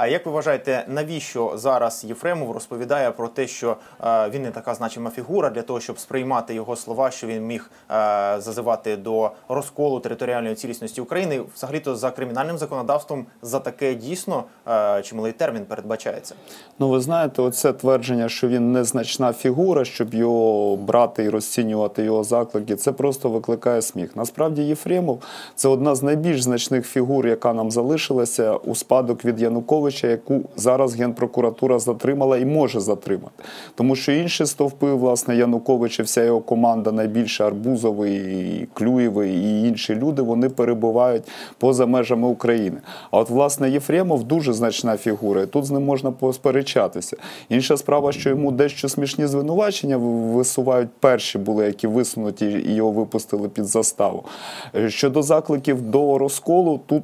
А як ви вважаєте, навіщо зараз Єфремов розповідає про те, що е, він не така значима фігура для того, щоб сприймати його слова, що він міг е, зазивати до розколу територіальної цілісності України? Взагалі-то за кримінальним законодавством за таке дійсно е, чималий термін передбачається? Ну, ви знаєте, оце твердження, що він незначна фігура, щоб його брати і розцінювати його заклики, це просто викликає сміх. Насправді, Єфремов це одна з найбільш значних фігур, яка нам залишилася у спадок від Януковича, яку зараз Генпрокуратура затримала і може затримати. Тому що інші стовпи, власне, Януковича, вся його команда, найбільше Арбузовий, Клюєвий і інші люди, вони перебувають поза межами України. А от, власне, Єфремов дуже значна фігура, і тут з ним можна посперечатися. Інша справа, що йому дещо смішні звинувачення висувають перші були, які висунуті і його випустили під заставу. Е, Щодо закликів до розколу, тут,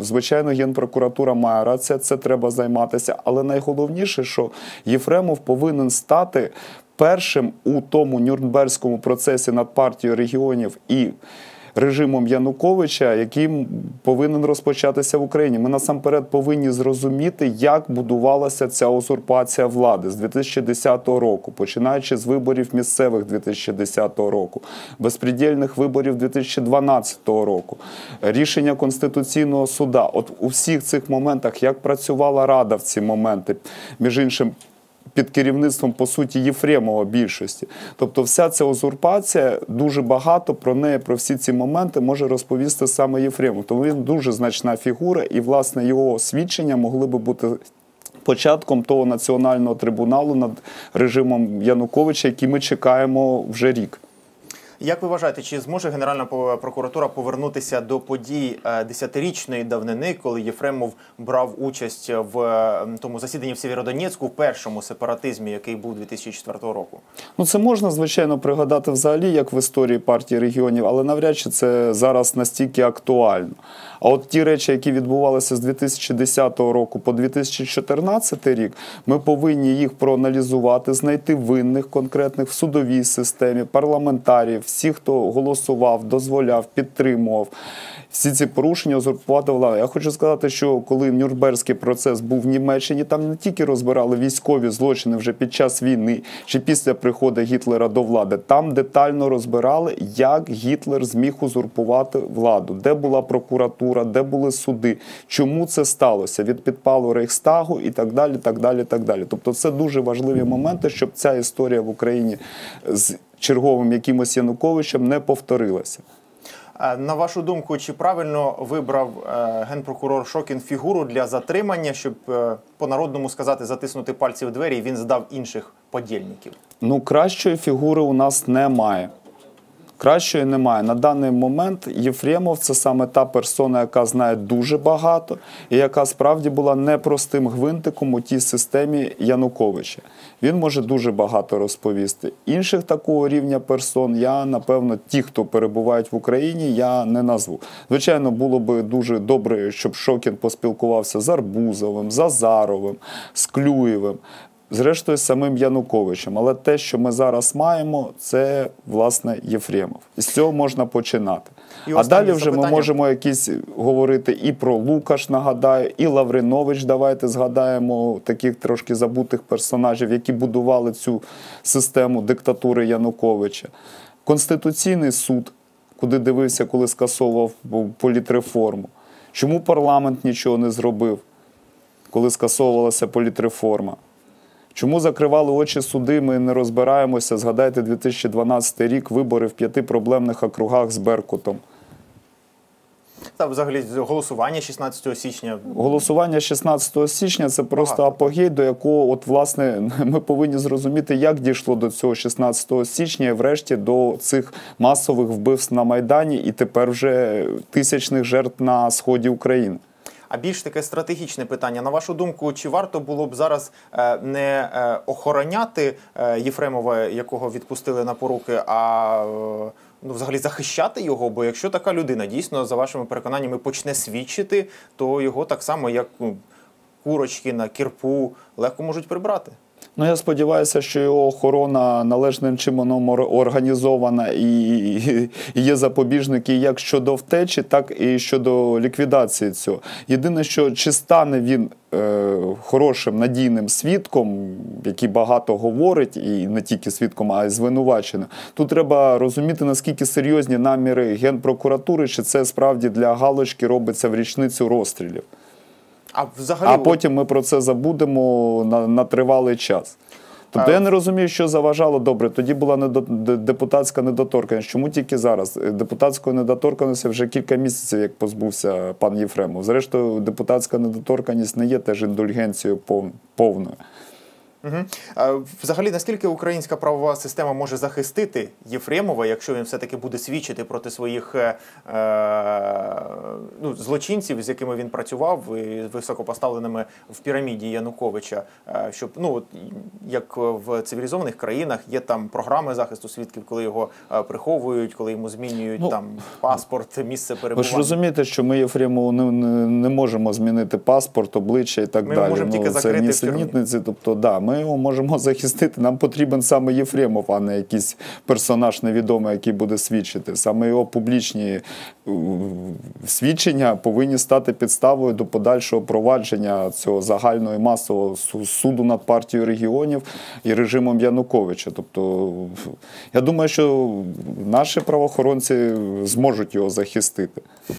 звичайно, Генпрокуратура має рацію, це треба займатися. Але найголовніше, що Єфремов повинен стати першим у тому Нюрнберзькому процесі над партією регіонів і режимом Януковича, який повинен розпочатися в Україні. Ми насамперед повинні зрозуміти, як будувалася ця узурпація влади з 2010 року, починаючи з виборів місцевих 2010 року, безпредельних виборів 2012 року, рішення Конституційного суда. От у всіх цих моментах, як працювала Рада в ці моменти, між іншим під керівництвом по суті Єфремова більшості. Тобто, вся ця узурпація дуже багато про неї, про всі ці моменти може розповісти саме Єфремов. Тому він дуже значна фігура, і власне його свідчення могли би бути. Початком того національного трибуналу над режимом Януковича, який ми чекаємо вже рік. Як ви вважаєте, чи зможе Генеральна прокуратура повернутися до подій десятирічної давнини, коли Єфремов брав участь в тому засіданні в Сєвєродонецьку в першому сепаратизмі, який був 2004 року? Ну це можна звичайно пригадати взагалі, як в історії партії регіонів, але навряд чи це зараз настільки актуально. А от ті речі, які відбувалися з 2010 року по 2014 рік, ми повинні їх проаналізувати, знайти винних конкретних в судовій системі, парламентарів, всі, хто голосував, дозволяв, підтримував. Всі ці порушення узурпувати владу. Я хочу сказати, що коли Нюрнберзький процес був в Німеччині, там не тільки розбирали військові злочини вже під час війни чи після приходу Гітлера до влади, там детально розбирали, як Гітлер зміг узурпувати владу, де була прокуратура, де були суди, чому це сталося від підпалу Рейхстагу і так далі. так далі, так далі. Тобто, це дуже важливі моменти, щоб ця історія в Україні з черговим якимось Януковичем не повторилася. На вашу думку, чи правильно вибрав генпрокурор Шокін фігуру для затримання, щоб по народному сказати затиснути пальці в двері, і він здав інших подільників? Ну кращої фігури у нас немає. Кращої немає. На даний момент Єфремов це саме та персона, яка знає дуже багато, і яка справді була непростим гвинтиком у тій системі Януковича. Він може дуже багато розповісти. Інших такого рівня персон я, напевно, ті, хто перебувають в Україні, я не назву. Звичайно, було би дуже добре, щоб Шокін поспілкувався з Арбузовим, з Азаровим, з Клюєвим зрештою самим Януковичем. Але те, що ми зараз маємо, це власне Єфремов. І з цього можна починати. І а далі вже запитання. ми можемо якісь говорити і про Лукаш, нагадаю, і Лавринович. Давайте згадаємо таких трошки забутих персонажів, які будували цю систему диктатури Януковича. Конституційний суд, куди дивився, коли скасовував політреформу. Чому парламент нічого не зробив, коли скасовувалася політреформа? Чому закривали очі суди? Ми не розбираємося. Згадайте 2012 рік вибори в п'яти проблемних округах з Беркутом. Та взагалі голосування 16 січня. Голосування 16 січня це просто Багато. апогей, до якого, от власне, ми повинні зрозуміти, як дійшло до цього 16 січня і врешті до цих масових вбивств на Майдані, і тепер вже тисячних жертв на сході України. А більш таке стратегічне питання. На вашу думку, чи варто було б зараз е, не е, охороняти е, Єфремова, якого відпустили на поруки, а ну, взагалі захищати його? Бо якщо така людина дійсно за вашими переконаннями почне свідчити, то його так само, як ну, курочки на кірпу, легко можуть прибрати. Ну, я сподіваюся, що його охорона належним чином організована і є запобіжники як щодо втечі, так і щодо ліквідації цього. Єдине, що чи стане він е, хорошим надійним свідком, який багато говорить, і не тільки свідком, а й звинуваченим. Тут треба розуміти, наскільки серйозні наміри Генпрокуратури, чи це справді для галочки робиться в річницю розстрілів. А взагалі, А потім ми про це забудемо на, на тривалий час. Тобто А- я не розумію, що заважало добре. Тоді була недо, депутатська недоторканність. Чому тільки зараз? Е, Депутатської недоторканності вже кілька місяців, як позбувся пан Єфремов. Зрештою, депутатська недоторканність не є теж індульгенцією повною. Угу. Взагалі, наскільки українська правова система може захистити Єфремова, якщо він все-таки буде свідчити проти своїх е, е, ну, злочинців, з якими він працював, і високопоставленими в піраміді Януковича, е, щоб ну от як в цивілізованих країнах є там програми захисту свідків, коли його е, приховують, коли йому змінюють Ну, там паспорт, місце Ви ж розумієте, що ми Єфремову не, не, можемо змінити паспорт, обличчя і так Ми далі. можемо тільки це закрити в Тобто, да, ми його можемо захистити. Нам потрібен саме Єфремов, а не якийсь персонаж невідомий, який буде свідчити. Саме його публічні е, свідчення повинні стати підставою до подальшого провадження цього загального і масового суду над партією регіонів і режимом Януковича. Тобто, я думаю, що наші правоохоронці зможуть його захистити.